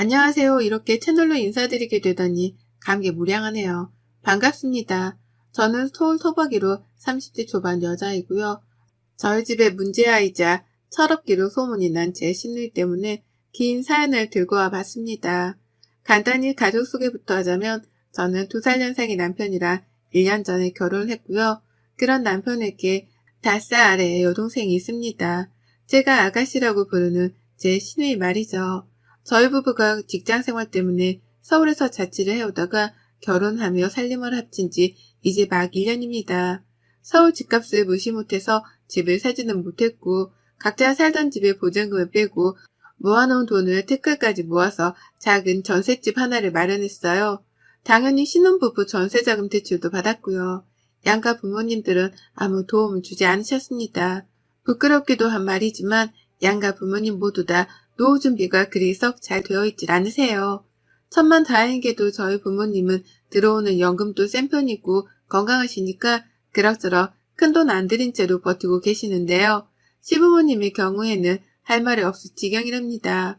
안녕하세요. 이렇게 채널로 인사드리게 되다니 감개 무량하네요. 반갑습니다. 저는 서울 토박이로 30대 초반 여자이고요. 저희 집의 문제아이자 철없기로 소문이 난 제 신누이 때문에 긴 사연을 들고 와 봤습니다. 간단히 가족 소개부터 하자면 저는 두 살 연상의 남편이랑 1년 전에 결혼을 했고요. 그런 남편에게 5살 아래의 여동생이 있습니다. 제가 아가씨라고 부르는 제 시누이 말이죠. 저희 부부가 직장 생활 때문에 서울에서 자취를 해오다가 결혼하며 살림을 합친 지 이제 막 1년입니다. 서울 집값을 무시 못해서 집을 사지는 못했고 각자 살던 집의 보증금을 빼고 모아놓은 돈을 특가까지 모아서 작은 전셋집 하나를 마련했어요. 당연히 신혼부부 전세자금 대출도 받았고요. 양가 부모님들은 아무 도움을 주지 않으셨습니다. 부끄럽기도 한 말이지만 양가 부모님 모두 다 노후 준비가 그리 썩 잘 되어 있질 않으세요. 천만 다행히도 저희 부모님은 들어오는 연금도 센 편이고 건강하시니까 그럭저럭 큰 돈 안 들인 채로 버티고 계시는데요. 시부모님의 경우에는 할 말이 없을 지경이랍니다.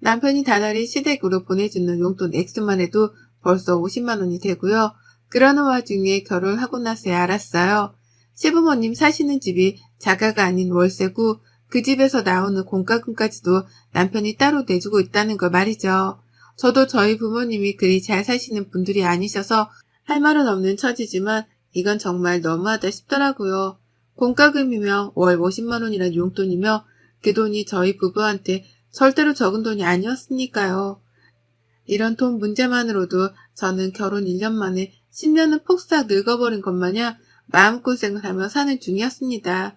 남편이 다달이 시댁으로 보내주는 용돈 액수만 해도 벌써 50만 원이 되고요. 그러는 와중에 결혼을 하고 나서야 알았어요. 시부모님 사시는 집이 자가가 아닌 월세고 그 집에서 나오는 공과금까지도 남편이 따로 내주고 있다는 걸 말이죠. 저도 저희 부모님이 그리 잘 사시는 분들이 아니셔서 할 말은 없는 처지지만 이건 정말 너무하다 싶더라고요. 공과금이며 월 50만 원이란 용돈이며 그 돈이 저희 부부한테 절대로 적은 돈이 아니었으니까요. 이런 돈 문제만으로도 저는 결혼 1년 만에 10년은 폭삭 늙어버린 것 마냥 마음고생을 하며 사는 중이었습니다.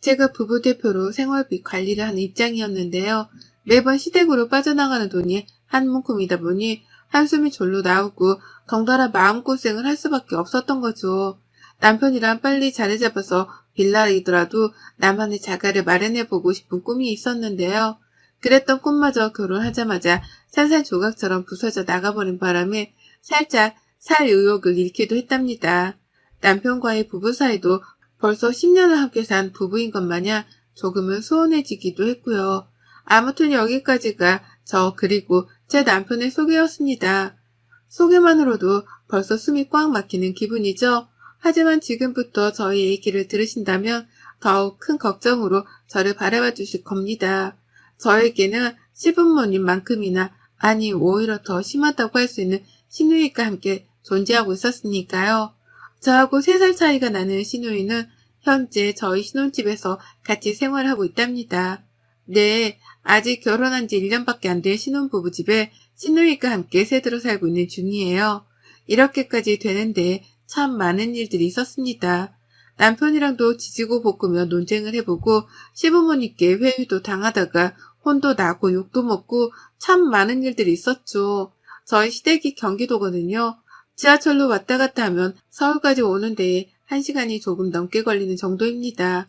제가 부부 대표로 생활비 관리를 하는 입장이었는데요. 매번 시댁으로 빠져나가는 돈이 한 문큼이다 보니 한숨이 졸로 나오고 덩달아 마음고생을 할 수밖에 없었던 거죠. 남편이랑 빨리 자리 잡아서 빌라이더라도 나만의 자가를 마련해보고 싶은 꿈이 있었는데요. 그랬던 꿈마저 결혼하자마자 산산조각처럼 부서져 나가버린 바람에 살짝 살 의욕을 잃기도 했답니다. 남편과의 부부 사이도 벌써 10년을 함께 산 부부인 것 마냥 조금은 소원해지기도 했고요. 아무튼 여기까지가 저 그리고 제 남편의 소개였습니다. 소개만으로도 벌써 숨이 꽉 막히는 기분이죠. 하지만 지금부터 저희 얘기를 들으신다면 더욱 큰 걱정으로 저를 바라봐 주실 겁니다. 저에게는 시부모님만큼이나 아니 오히려 더 심하다고 할 수 있는 신우이가 함께 존재하고 있었으니까요. 저하고 3살 차이가 나는 신우이는 현재 저희 신혼집에서 같이 생활하고 있답니다. 네, 아직 결혼한 지 1년밖에 안 된 신혼부부 집에 신우이가 함께 새들어 살고 있는 중이에요. 이렇게까지 되는데 참 많은 일들이 있었습니다. 남편이랑도 지지고 볶으며 논쟁을 해보고 시부모님께 회유도 당하다가 혼도 나고 욕도 먹고 참 많은 일들이 있었죠. 저희 시댁이 경기도거든요. 지하철로 왔다 갔다 하면 서울까지 오는 데에 1시간이 조금 넘게 걸리는 정도입니다.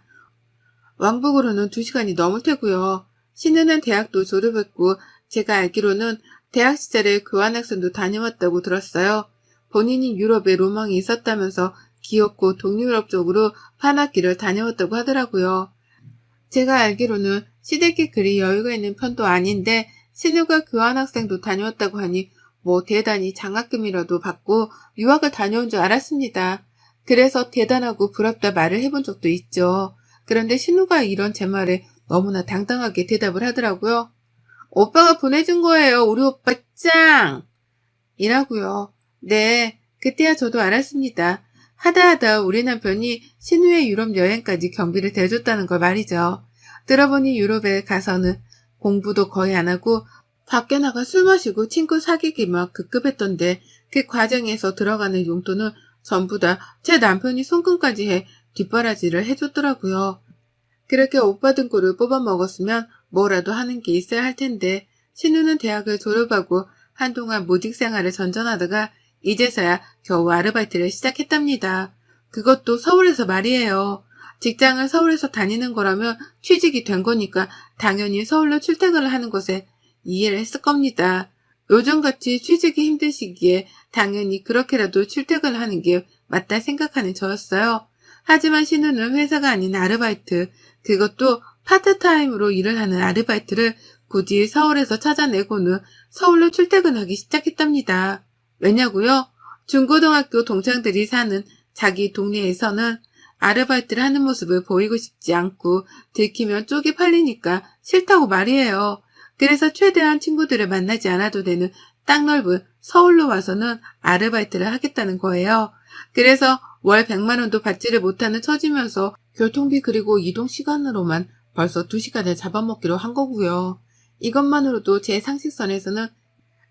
왕복으로는 2시간이 넘을 테고요. 신우는 대학도 졸업했고 제가 알기로는 대학 시절에 교환학생도 다녀왔다고 들었어요. 본인이 유럽에 로망이 있었다면서 귀엽고 동유럽 쪽으로 판학기를 다녀왔다고 하더라고요. 제가 알기로는 시댁이 그리 여유가 있는 편도 아닌데 신우가 교환학생도 다녀왔다고 하니 뭐 대단히 장학금이라도 받고 유학을 다녀온 줄 알았습니다. 그래서 대단하고 부럽다 말을 해본 적도 있죠. 그런데 신우가 이런 제 말에 너무나 당당하게 대답을 하더라고요. 오빠가 보내준 거예요. 우리 오빠 짱! 이라고요. 네, 그때야 저도 알았습니다. 하다하다 우리 남편이 신우의 유럽 여행까지 경비를 대줬다는 걸 말이죠. 들어보니 유럽에 가서는 공부도 거의 안 하고 밖에 나가 술 마시고 친구 사귀기 막 급급했던데 그 과정에서 들어가는 용돈은 전부 다 제 남편이 손금까지 해 뒷바라지를 해줬더라고요. 그렇게 오빠 등골을 뽑아 먹었으면 뭐라도 하는 게 있어야 할 텐데 신우는 대학을 졸업하고 한동안 모직 생활을 전전하다가 이제서야 겨우 아르바이트를 시작했답니다. 그것도 서울에서 말이에요. 직장을 서울에서 다니는 거라면 취직이 된 거니까 당연히 서울로 출퇴근을 하는 것에 이해를 했을 겁니다. 요즘같이 취직이 힘든 시기에 당연히 그렇게라도 출퇴근을 하는 게 맞다 생각하는 저였어요. 하지만 신우는 회사가 아닌 아르바이트, 그것도 파트타임으로 일을 하는 아르바이트를 굳이 서울에서 찾아내고는 서울로 출퇴근하기 시작했답니다. 왜냐고요? 중고등학교 동창들이 사는 자기 동네에서는 아르바이트를 하는 모습을 보이고 싶지 않고 들키면 쪽이 팔리니까 싫다고 말이에요. 그래서 최대한 친구들을 만나지 않아도 되는 땅 넓은 서울로 와서는 아르바이트를 하겠다는 거예요. 그래서 월 100만 원도 받지를 못하는 처지면서 교통비 그리고 이동 시간으로만 벌써 2시간을 잡아먹기로 한 거고요. 이것만으로도 제 상식선에서는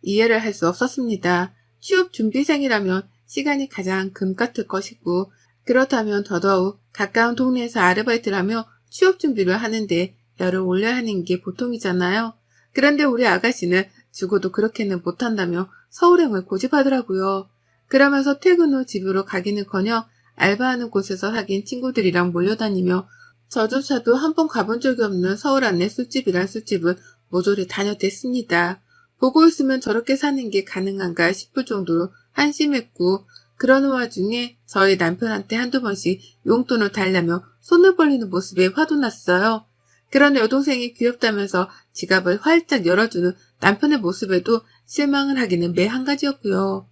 이해를 할 수 없었습니다. 취업 준비생이라면 시간이 가장 금 같을 것이고 그렇다면 더더욱 가까운 동네에서 아르바이트를 하며 취업 준비를 하는데 열을 올려야 하는 게 보통이잖아요. 그런데 우리 아가씨는 죽어도 그렇게는 못한다며 서울행을 고집하더라고요. 그러면서 퇴근 후 집으로 가기는커녕 알바하는 곳에서 사귄 친구들이랑 몰려다니며 저조차도 한 번 가본 적이 없는 서울 안내 술집이란 술집은 모조리 다녀댔습니다. 보고 있으면 저렇게 사는 게 가능한가 싶을 정도로 한심했고 그러는 와중에 저희 남편한테 한두 번씩 용돈을 달라며 손을 벌리는 모습에 화도 났어요. 그런 여동생이 귀엽다면서 지갑을 활짝 열어주는 남편의 모습에도 실망을 하기는 매 한 가지였고요.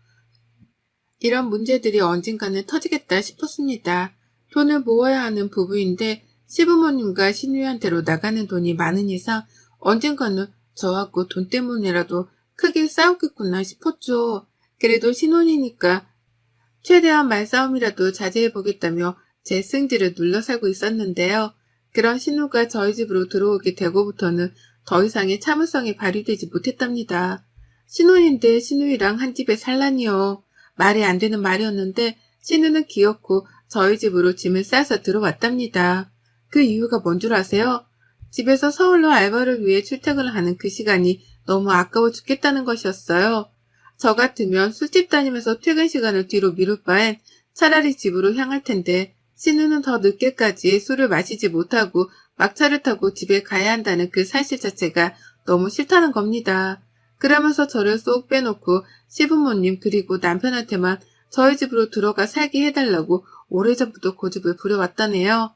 이런 문제들이 언젠가는 터지겠다 싶었습니다. 돈을 모아야 하는 부부인데 시부모님과 신우한테로 나가는 돈이 많은 이상 언젠가는 저하고 돈 때문이라도 크게 싸우겠구나 싶었죠. 그래도 신혼이니까 최대한 말싸움이라도 자제해보겠다며 제 승질을 눌러 살고 있었는데요. 그런 신우가 저희 집으로 들어오게 되고부터는 더 이상의 참을성이 발휘되지 못했답니다. 신혼인데 신우이랑 한 집에 살라니요. 말이 안 되는 말이었는데 신우는 귀엽고 저희 집으로 짐을 싸서 들어왔답니다. 그 이유가 뭔 줄 아세요? 집에서 서울로 알바를 위해 출퇴근을 하는 그 시간이 너무 아까워 죽겠다는 것이었어요. 저 같으면 술집 다니면서 퇴근 시간을 뒤로 미룰 바엔 차라리 집으로 향할 텐데 신우는 더 늦게까지 술을 마시지 못하고 막차를 타고 집에 가야 한다는 그 사실 자체가 너무 싫다는 겁니다. 그러면서 저를 쏙 빼놓고 시부모님 그리고 남편한테만 저희 집으로 들어가 살게 해달라고 오래전부터 고집을 부려왔다네요.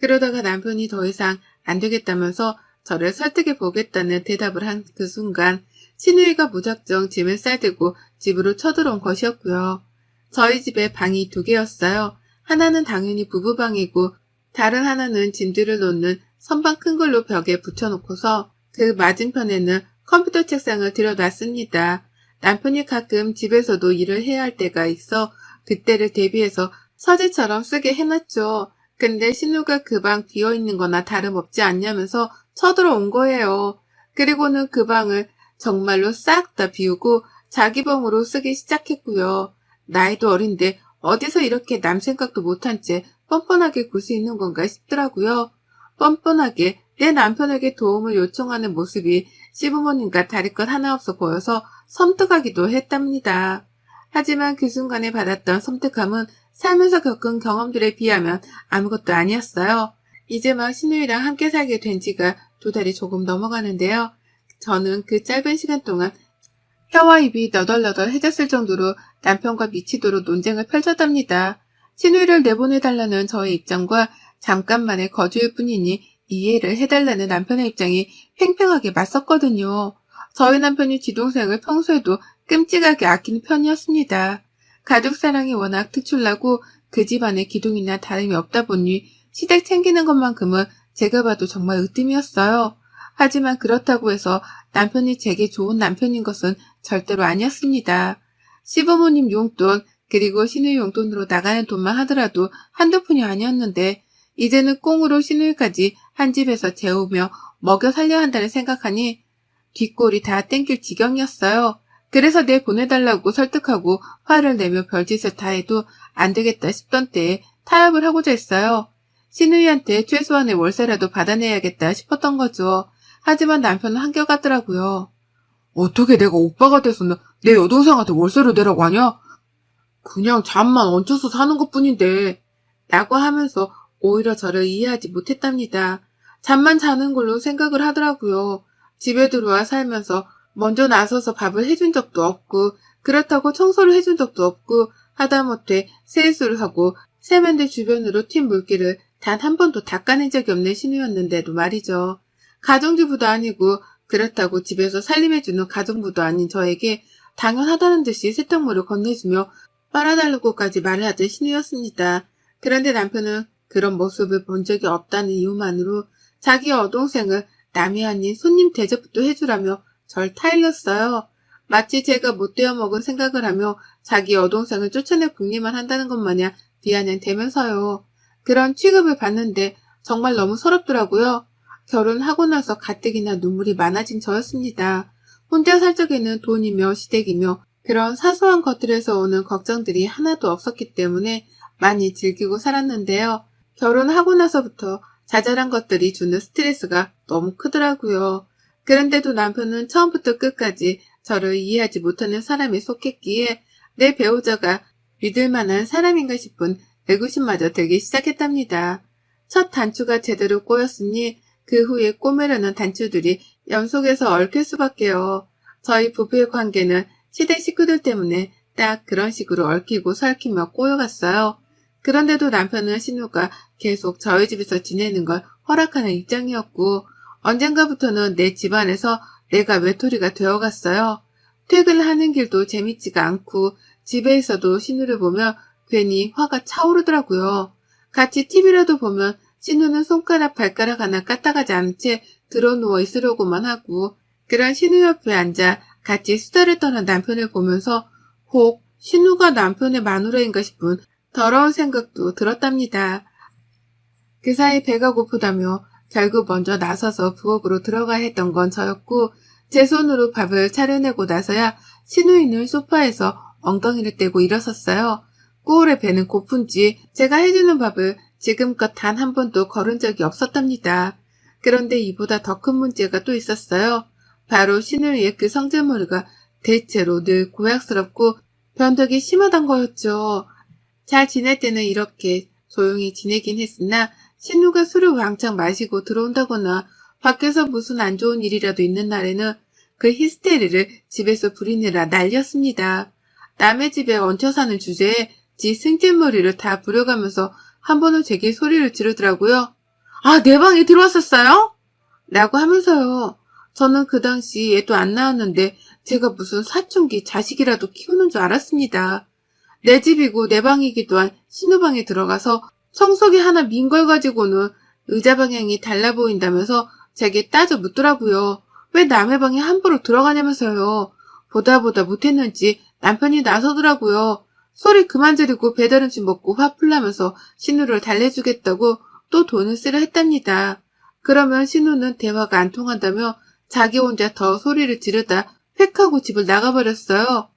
그러다가 남편이 더 이상 안 되겠다면서 저를 설득해 보겠다는 대답을 한 그 순간 신우이가 무작정 짐을 싸들고 집으로 쳐들어온 것이었고요. 저희 집에 방이 두 개였어요. 하나는 당연히 부부방이고 다른 하나는 짐들을 놓는 선방 큰 걸로 벽에 붙여놓고서 그 맞은편에는 컴퓨터 책상을 들여놨습니다. 남편이 가끔 집에서도 일을 해야 할 때가 있어 그때를 대비해서 서재처럼 쓰게 해놨죠. 근데 신우가 그 방 비어있는 거나 다름없지 않냐면서 쳐들어온 거예요. 그리고는 그 방을 정말로 싹 다 비우고 자기 방으로 쓰기 시작했고요. 나이도 어린데 어디서 이렇게 남 생각도 못한 채 뻔뻔하게 굴 수 있는 건가 싶더라고요. 뻔뻔하게 내 남편에게 도움을 요청하는 모습이 시부모님과 다를 것 하나 없어 보여서 섬뜩하기도 했답니다. 하지만 그 순간에 받았던 섬뜩함은 살면서 겪은 경험들에 비하면 아무것도 아니었어요. 이제 막 신우이랑 함께 살게 된 지가 두 달이 조금 넘어가는데요. 저는 그 짧은 시간 동안 혀와 입이 너덜너덜 해졌을 정도로 남편과 미치도록 논쟁을 펼쳤답니다. 신우이를 내보내달라는 저의 입장과 잠깐만의 거주일 뿐이니 이해를 해달라는 남편의 입장이 팽팽하게 맞섰거든요. 저희 남편이 지동생을 평소에도 끔찍하게 아끼는 편이었습니다. 가족 사랑이 워낙 특출나고 그 집안에 기둥이나 다름이 없다 보니 시댁 챙기는 것만큼은 제가 봐도 정말 으뜸이었어요. 하지만 그렇다고 해서 남편이 제게 좋은 남편인 것은 절대로 아니었습니다. 시부모님 용돈 그리고 신우이 용돈으로 나가는 돈만 하더라도 한두 푼이 아니었는데 이제는 꽁으로 신우이까지 한 집에서 재우며 먹여 살려 한다는 생각하니 뒷골이 다 땡길 지경이었어요. 그래서 내 보내달라고 설득하고 화를 내며 별짓을 다 해도 안 되겠다 싶던 때에 타협을 하고자 했어요. 신우이한테 최소한의 월세라도 받아내야겠다 싶었던 거죠. 하지만 남편은 한결같더라고요. 어떻게 내가 오빠가 돼서는 내 여동생한테 월세를 내라고 하냐? 그냥 잠만 얹혀서 사는 것 뿐인데. 라고 하면서 오히려 저를 이해하지 못했답니다. 잠만 자는 걸로 생각을 하더라고요. 집에 들어와 살면서 먼저 나서서 밥을 해준 적도 없고 그렇다고 청소를 해준 적도 없고 하다못해 세수를 하고 세면대 주변으로 튄 물기를 단 한 번도 닦아낸 적이 없는 신우였는데도 말이죠. 가정주부도 아니고 그렇다고 집에서 살림해주는 가정부도 아닌 저에게 당연하다는 듯이 세탁물을 건네주며 빨아달라고까지 말을 하던 신우였습니다. 그런데 남편은 그런 모습을 본 적이 없다는 이유만으로 자기 여동생을 남이 아닌 손님 대접도 해주라며 절 타일렀어요. 마치 제가 못되어 먹은 생각을 하며 자기 여동생을 쫓아내 궁리만 한다는 것 마냥 비아냥 대면서요. 그런 취급을 받는데 정말 너무 서럽더라고요. 결혼하고 나서 가뜩이나 눈물이 많아진 저였습니다. 혼자 살 적에는 돈이며 시댁이며 그런 사소한 것들에서 오는 걱정들이 하나도 없었기 때문에 많이 즐기고 살았는데요. 결혼하고 나서부터 자잘한 것들이 주는 스트레스가 너무 크더라고요. 그런데도 남편은 처음부터 끝까지 저를 이해하지 못하는 사람에 속했기에 내 배우자가 믿을 만한 사람인가 싶은 의구심마저 들기 시작했답니다. 첫 단추가 제대로 꼬였으니 그 후에 꼬매려는 단추들이 연속해서 얽힐 수밖에요. 저희 부부의 관계는 시댁 식구들 때문에 딱 그런 식으로 얽히고 설키며 꼬여갔어요. 그런데도 남편은 신우가 계속 저희 집에서 지내는 걸 허락하는 입장이었고 언젠가부터는 내 집안에서 내가 외톨이가 되어갔어요. 퇴근하는 길도 재밌지가 않고 집에 있어도 신우를 보면 괜히 화가 차오르더라고요. 같이 TV라도 보면 신우는 손가락 발가락 하나 까딱하지 않은 채 드러누워 있으려고만 하고 그런 신우 옆에 앉아 같이 수다를 떠는 남편을 보면서 혹 신우가 남편의 마누라인가 싶은 더러운 생각도 들었답니다. 그 사이 배가 고프다며 결국 먼저 나서서 부엌으로 들어가야 했던 건 저였고 제 손으로 밥을 차려내고 나서야 신우이는 소파에서 엉덩이를 떼고 일어섰어요. 꾸울의 배는 고픈지 제가 해주는 밥을 지금껏 단 한 번도 거른 적이 없었답니다. 그런데 이보다 더 큰 문제가 또 있었어요. 바로 신우이의 그 성질머리가 대체로 늘 고약스럽고 변덕이 심하단 거였죠. 잘 지낼 때는 이렇게 조용히 지내긴 했으나 신우가 술을 왕창 마시고 들어온다거나 밖에서 무슨 안 좋은 일이라도 있는 날에는 그 히스테리를 집에서 부리느라 난리였습니다. 남의 집에 얹혀 사는 주제에 지 승질머리를 다 부려가면서 한 번은 제게 소리를 지르더라고요. 아, 내 방에 들어왔었어요? 라고 하면서요. 저는 그 당시 애도 안 낳았는데 제가 무슨 사춘기 자식이라도 키우는 줄 알았습니다. 내 집이고 내 방이기도 한 신우방에 들어가서 청소기 하나 민 걸 가지고는 의자 방향이 달라 보인다면서 제게 따져 묻더라고요. 왜 남의 방에 함부로 들어가냐면서요. 보다 보다 못했는지 남편이 나서더라고요. 소리 그만 지르고 배달 음식 먹고 화풀 나면서 신우를 달래주겠다고 또 돈을 쓰려 했답니다. 그러면 신우는 대화가 안 통한다며 자기 혼자 더 소리를 지르다 획 하고 집을 나가버렸어요.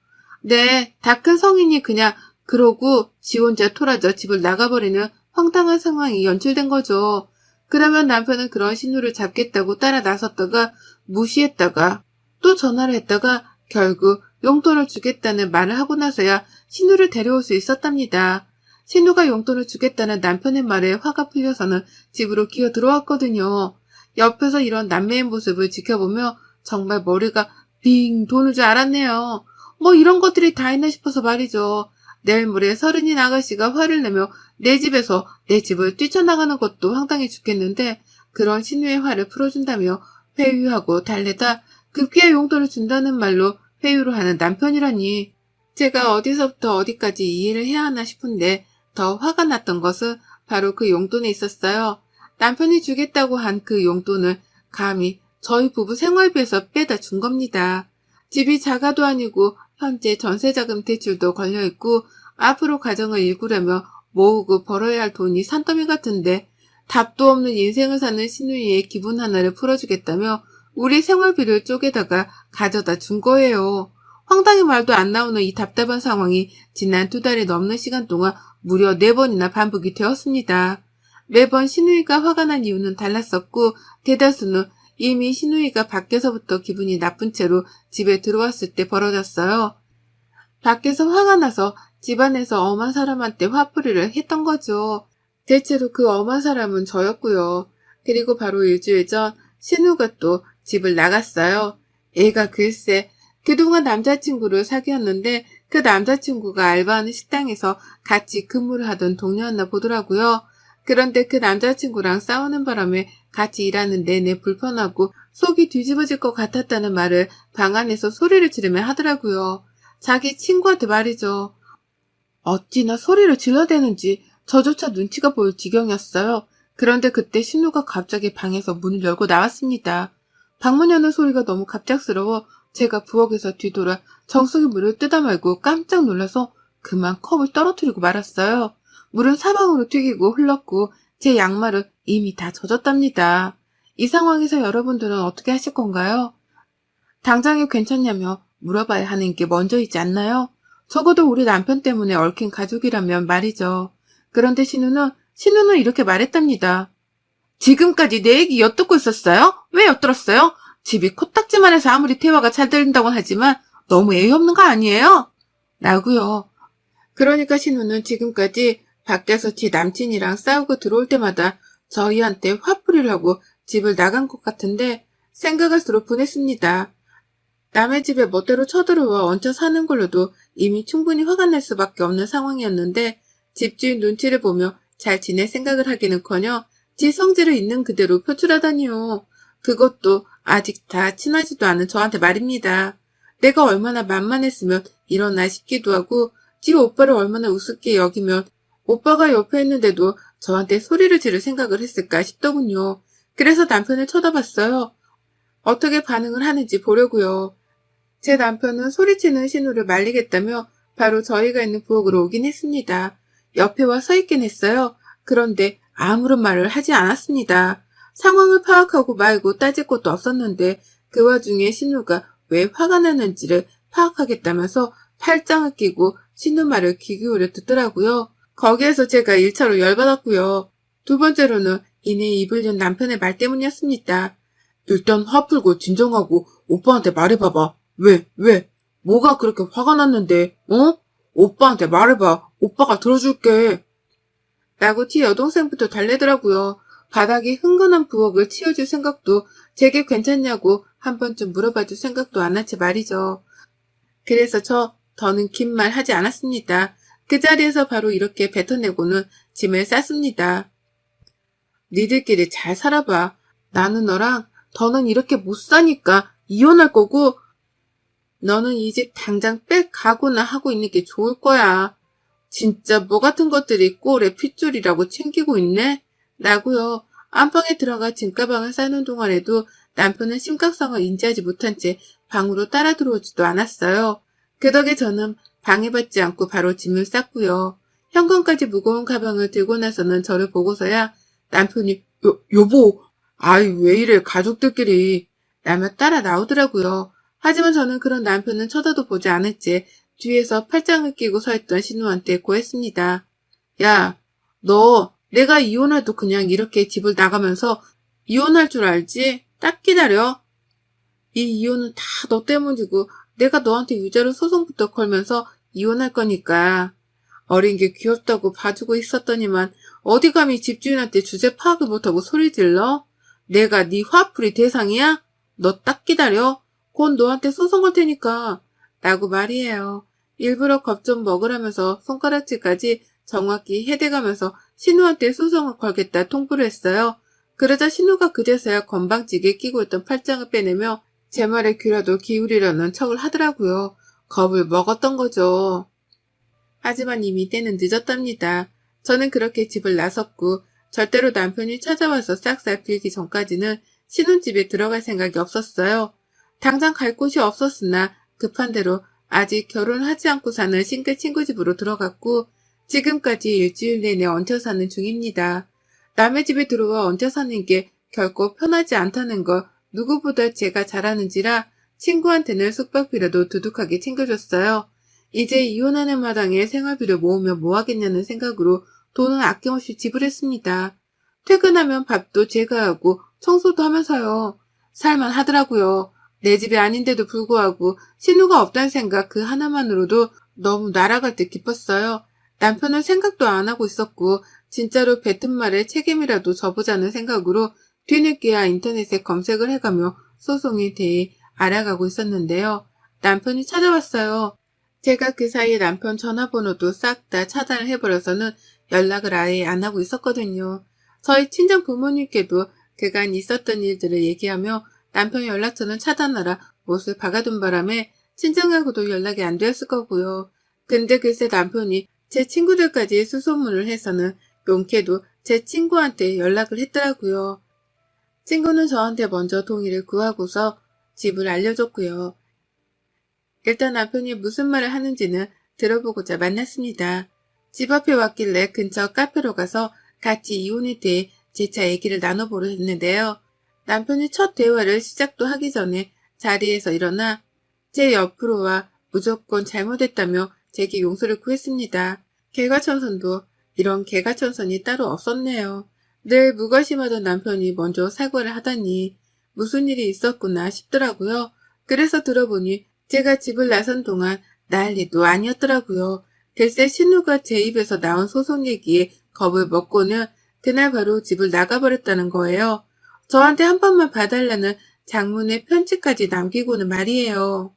네, 다 큰 성인이 그냥 그러고 지 혼자 토라져 집을 나가버리는 황당한 상황이 연출된 거죠. 그러면 남편은 그런 신우를 잡겠다고 따라 나섰다가 무시했다가 또 전화를 했다가 결국 용돈을 주겠다는 말을 하고 나서야 신우를 데려올 수 있었답니다. 신우가 용돈을 주겠다는 남편의 말에 화가 풀려서는 집으로 기어 들어왔거든요. 옆에서 이런 남매의 모습을 지켜보며 정말 머리가 빙 도는 줄 알았네요. 뭐 이런 것들이 다 있나 싶어서 말이죠. 내일 모레 서른인 아가씨가 화를 내며 내 집에서 내 집을 뛰쳐나가는 것도 황당해 죽겠는데 그런 신우의 화를 풀어준다며 회유하고 달래다 급기야 용돈을 준다는 말로 회유를 하는 남편이라니. 제가 어디서부터 어디까지 이해를 해야 하나 싶은데 더 화가 났던 것은 바로 그 용돈에 있었어요. 남편이 주겠다고 한 그 용돈을 감히 저희 부부 생활비에서 빼다 준 겁니다. 집이 자가도 아니고 현재 전세자금 대출도 걸려있고 앞으로 가정을 일구려며 모으고 벌어야 할 돈이 산더미 같은데 답도 없는 인생을 사는 신우이의 기분 하나를 풀어주겠다며 우리 생활비를 쪼개다가 가져다 준 거예요. 황당히 말도 안 나오는 이 답답한 상황이 지난 두 달이 넘는 시간 동안 무려 네 번이나 반복이 되었습니다. 매번 신우이가 화가 난 이유는 달랐었고 대다수는 이미 신우이가 밖에서부터 기분이 나쁜 채로 집에 들어왔을 때 벌어졌어요. 밖에서 화가 나서 집안에서 엄한 사람한테 화풀이를 했던 거죠. 대체로 그 엄한 사람은 저였고요. 그리고 바로 일주일 전 신우가 또 집을 나갔어요. 애가 글쎄 그동안 남자친구를 사귀었는데 그 남자친구가 알바하는 식당에서 같이 근무를 하던 동료였나 보더라고요. 그런데 그 남자친구랑 싸우는 바람에 같이 일하는 내내 불편하고 속이 뒤집어질 것 같았다는 말을 방 안에서 소리를 지르며 하더라고요. 자기 친구한테 말이죠. 어찌나 소리를 질러대는지 저조차 눈치가 보일 지경이었어요. 그런데 그때 신우가 갑자기 방에서 문을 열고 나왔습니다. 방문 여는 소리가 너무 갑작스러워 제가 부엌에서 뒤돌아 정수기 물을 뜯어 말고 깜짝 놀라서 그만 컵을 떨어뜨리고 말았어요. 물은 사방으로 튀기고 흘렀고 제 양말은 이미 다 젖었답니다. 이 상황에서 여러분들은 어떻게 하실 건가요? 당장에 괜찮냐며 물어봐야 하는 게 먼저이지 않나요? 적어도 우리 남편 때문에 얽힌 가족이라면 말이죠. 그런데 신우는, 신우는 이렇게 말했답니다. 지금까지 내 얘기 엿듣고 있었어요? 왜 엿들었어요? 집이 코딱지만 해서 아무리 대화가 잘 들린다곤 하지만 너무 애이 없는 거 아니에요? 라고요. 그러니까 신우는 지금까지 밖에서 지 남친이랑 싸우고 들어올 때마다 저희한테 화풀이를 하고 집을 나간 것 같은데 생각할수록 분했습니다. 남의 집에 멋대로 쳐들어와 얹혀 사는 걸로도 이미 충분히 화가 날 수밖에 없는 상황이었는데 집주인 눈치를 보며 잘 지낼 생각을 하기는커녕 지 성질을 있는 그대로 표출하다니요. 그것도 아직 다 친하지도 않은 저한테 말입니다. 내가 얼마나 만만했으면 일어나 싶기도 하고 지 오빠를 얼마나 우습게 여기면 오빠가 옆에 있는데도 저한테 소리를 지를 생각을 했을까 싶더군요. 그래서 남편을 쳐다봤어요. 어떻게 반응을 하는지 보려고요. 제 남편은 소리치는 신우를 말리겠다며 바로 저희가 있는 부엌으로 오긴 했습니다. 옆에 와 서 있긴 했어요. 그런데 아무런 말을 하지 않았습니다. 상황을 파악하고 말고 따질 것도 없었는데 그 와중에 신우가 왜 화가 나는지를 파악하겠다면서 팔짱을 끼고 신우 말을 귀 기울여 듣더라고요. 거기에서 제가 1차로 열받았고요. 두 번째로는 이내 입을 연 남편의 말 때문이었습니다. 일단 화 풀고 진정하고 오빠한테 말해봐봐. 왜, 왜? 뭐가 그렇게 화가 났는데, 어? 오빠한테 말해봐. 오빠가 들어줄게. 라고 티 여동생부터 달래더라고요. 바닥이 흥건한 부엌을 치워줄 생각도 제게 괜찮냐고 한 번쯤 물어봐줄 생각도 안 한 채 말이죠. 그래서 저 더는 긴 말 하지 않았습니다. 그 자리에서 바로 이렇게 뱉어내고는 짐을 쌌습니다. 니들끼리 잘 살아봐. 나는 너랑 더는 이렇게 못 사니까 이혼할 거고 너는 이 집 당장 빽 가고나 하고 있는 게 좋을 거야. 진짜 뭐 같은 것들이 꼴에 핏줄이라고 챙기고 있네? 라고요. 안방에 들어가 짐가방을 싸는 동안에도 남편은 심각성을 인지하지 못한 채 방으로 따라 들어오지도 않았어요. 그 덕에 저는 방해받지 않고 바로 짐을 쌌고요. 현관까지 무거운 가방을 들고 나서는 저를 보고서야 남편이 여, 여보, 아이 왜 이래 가족들끼리 라며 따라 나오더라고요. 하지만 저는 그런 남편은 쳐다도 보지 채 뒤에서 팔짱을 끼고 서 있던 신우한테 고했습니다. 야, 너 내가 이혼해도 그냥 이렇게 집을 나가면서 이혼할 줄 알지? 딱 기다려. 이 이혼은 다 너 때문이고 내가 너한테 유죄로 소송부터 걸면서 이혼할 거니까. 어린 게 귀엽다고 봐주고 있었더니만 어디 감히 집주인한테 주제 파악을 못하고 소리 질러? 내가 네 화풀이 대상이야? 너 딱 기다려. 곧 너한테 소송 걸 테니까. 라고 말이에요. 일부러 겁 좀 먹으라면서 손가락질까지 정확히 해대가면서 신우한테 소송을 걸겠다 통보를 했어요. 그러자 신우가 그제서야 건방지게 끼고 있던 팔짱을 빼내며 제 말에 귀라도 기울이려는 척을 하더라고요. 겁을 먹었던 거죠. 하지만 이미 때는 늦었답니다. 저는 그렇게 집을 나섰고 절대로 남편이 찾아와서 싹싹 빌기 전까지는 신혼집에 들어갈 생각이 없었어요. 당장 갈 곳이 없었으나 급한 대로 아직 결혼하지 않고 사는 싱글 친구 집으로 들어갔고 지금까지 일주일 내내 얹혀 사는 중입니다. 남의 집에 들어와 얹혀 사는 게 결코 편하지 않다는 걸 누구보다 제가 잘 아는지라 친구한테는 숙박비라도 두둑하게 챙겨줬어요. 이제 이혼하는 마당에 생활비를 모으면 뭐하겠냐는 생각으로 돈은 아낌없이 지불했습니다. 퇴근하면 밥도 제가 하고 청소도 하면서요. 살만 하더라고요. 내 집이 아닌데도 불구하고 신우가 없다는 생각 그 하나만으로도 너무 날아갈 듯 기뻤어요. 남편은 생각도 안 하고 있었고 진짜로 뱉은 말에 책임이라도 져보자는 생각으로 뒤늦게야 인터넷에 검색을 해가며 소송에 대해 알아가고 있었는데요. 남편이 찾아왔어요. 제가 그 사이에 남편 전화번호도 싹 다 차단을 해버려서는 연락을 아예 안 하고 있었거든요. 저희 친정 부모님께도 그간 있었던 일들을 얘기하며 남편 연락처는 차단하라 못을 박아둔 바람에 친정하고도 연락이 안 되었을 거고요. 근데 글쎄 남편이 제 친구들까지 수소문을 해서는 용케도 제 친구한테 연락을 했더라고요. 친구는 저한테 먼저 동의를 구하고서 집을 알려줬고요. 일단 남편이 무슨 말을 하는지는 들어보고자 만났습니다. 집 앞에 왔길래 근처 카페로 가서 같이 이혼에 대해 재차 얘기를 나눠보려 했는데요. 남편이 첫 대화를 시작도 하기 전에 자리에서 일어나 제 옆으로 와 무조건 잘못했다며 제게 용서를 구했습니다. 개가천선도 이런 개가천선이 따로 없었네요. 늘 무관심하던 남편이 먼저 사과를 하다니 무슨 일이 있었구나 싶더라고요. 그래서 들어보니 제가 집을 나선 동안 난리도 아니었더라고요. 글쎄 신우가 제 입에서 나온 소송 얘기에 겁을 먹고는 그날 바로 집을 나가버렸다는 거예요. 저한테 한 번만 봐달라는 장문의 편지까지 남기고는 말이에요.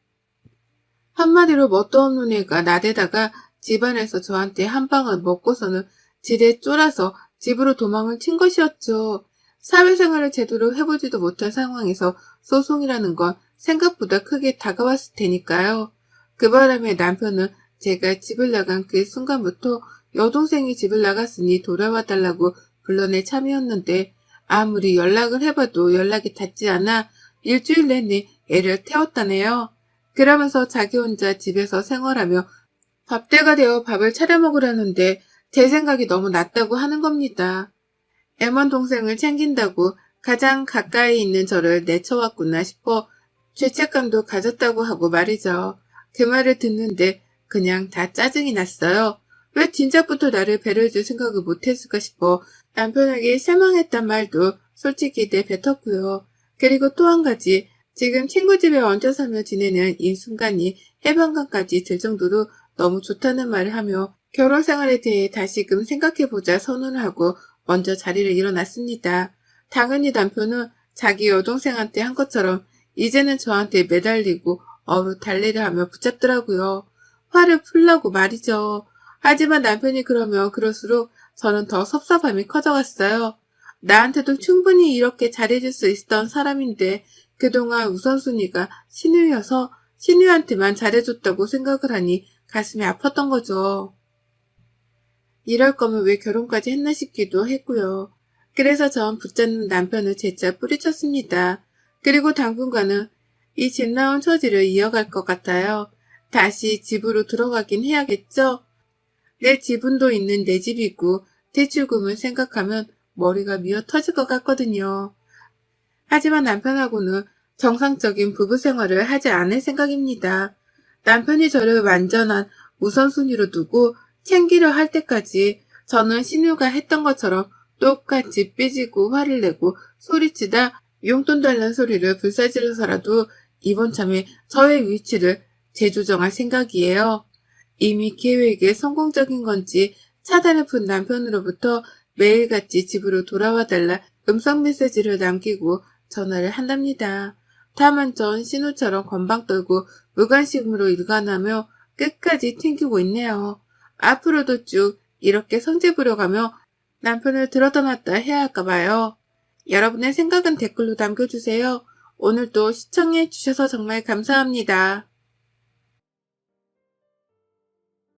한마디로 뭣도 없는 애가 나대다가 집안에서 저한테 한 방을 먹고서는 지레 쫄아서 집으로 도망을 친 것이었죠. 사회생활을 제대로 해보지도 못한 상황에서 소송이라는 건 생각보다 크게 다가왔을 테니까요. 그 바람에 남편은 제가 집을 나간 그 순간부터 여동생이 집을 나갔으니 돌아와 달라고 불러내 참이었는데 아무리 연락을 해봐도 연락이 닿지 않아 일주일 내내 애를 태웠다네요. 그러면서 자기 혼자 집에서 생활하며 밥대가 되어 밥을 차려 먹으라는데 제 생각이 너무 낮다고 하는 겁니다. 애먼 동생을 챙긴다고 가장 가까이 있는 저를 내쳐왔구나 싶어 죄책감도 가졌다고 하고 말이죠. 그 말을 듣는데 그냥 다 짜증이 났어요. 왜 진작부터 나를 배려해줄 생각을 못했을까 싶어 남편에게 실망했단 말도 솔직히 내뱉었고요. 그리고 또 한 가지 지금 친구 집에 얹혀 살며 지내는 이 순간이 해방감까지 들 정도로 너무 좋다는 말을 하며 결혼 생활에 대해 다시금 생각해보자 선언을 하고 먼저 자리를 일어났습니다. 당연히 남편은 자기 여동생한테 한 것처럼 이제는 저한테 매달리고 어루 달래려 하며 붙잡더라고요. 화를 풀라고 말이죠. 하지만 남편이 그러면 그럴수록 저는 더 섭섭함이 커져갔어요. 나한테도 충분히 이렇게 잘해줄 수 있었던 사람인데 그동안 우선순위가 신우여서 신우한테만 잘해줬다고 생각을 하니 가슴이 아팠던 거죠. 이럴 거면 왜 결혼까지 했나 싶기도 했고요. 그래서 전 붙잡는 남편을 재차 뿌리쳤습니다. 그리고 당분간은 이 집 나온 처지를 이어갈 것 같아요. 다시 집으로 들어가긴 해야겠죠? 내 지분도 있는 내 집이고 대출금을 생각하면 머리가 미어 터질 것 같거든요. 하지만 남편하고는 정상적인 부부 생활을 하지 않을 생각입니다. 남편이 저를 완전한 우선순위로 두고 챙기려 할 때까지 저는 신우가 했던 것처럼 똑같이 삐지고 화를 내고 소리치다 용돈 달라는 소리를 불사질러서라도 이번 참에 저의 위치를 재조정할 생각이에요. 이미 계획에 성공적인 건지 차단을 푼 남편으로부터 매일같이 집으로 돌아와 달라 음성 메시지를 남기고 전화를 한답니다. 다만 전 신우처럼 건방 떨고 무관심으로 일관하며 끝까지 튕기고 있네요. 앞으로도 쭉 이렇게 성재 부려가며 남편을 들어다놨다 해야 할까 봐요. 여러분의 생각은 댓글로 남겨주세요. 오늘도 시청해 주셔서 정말 감사합니다.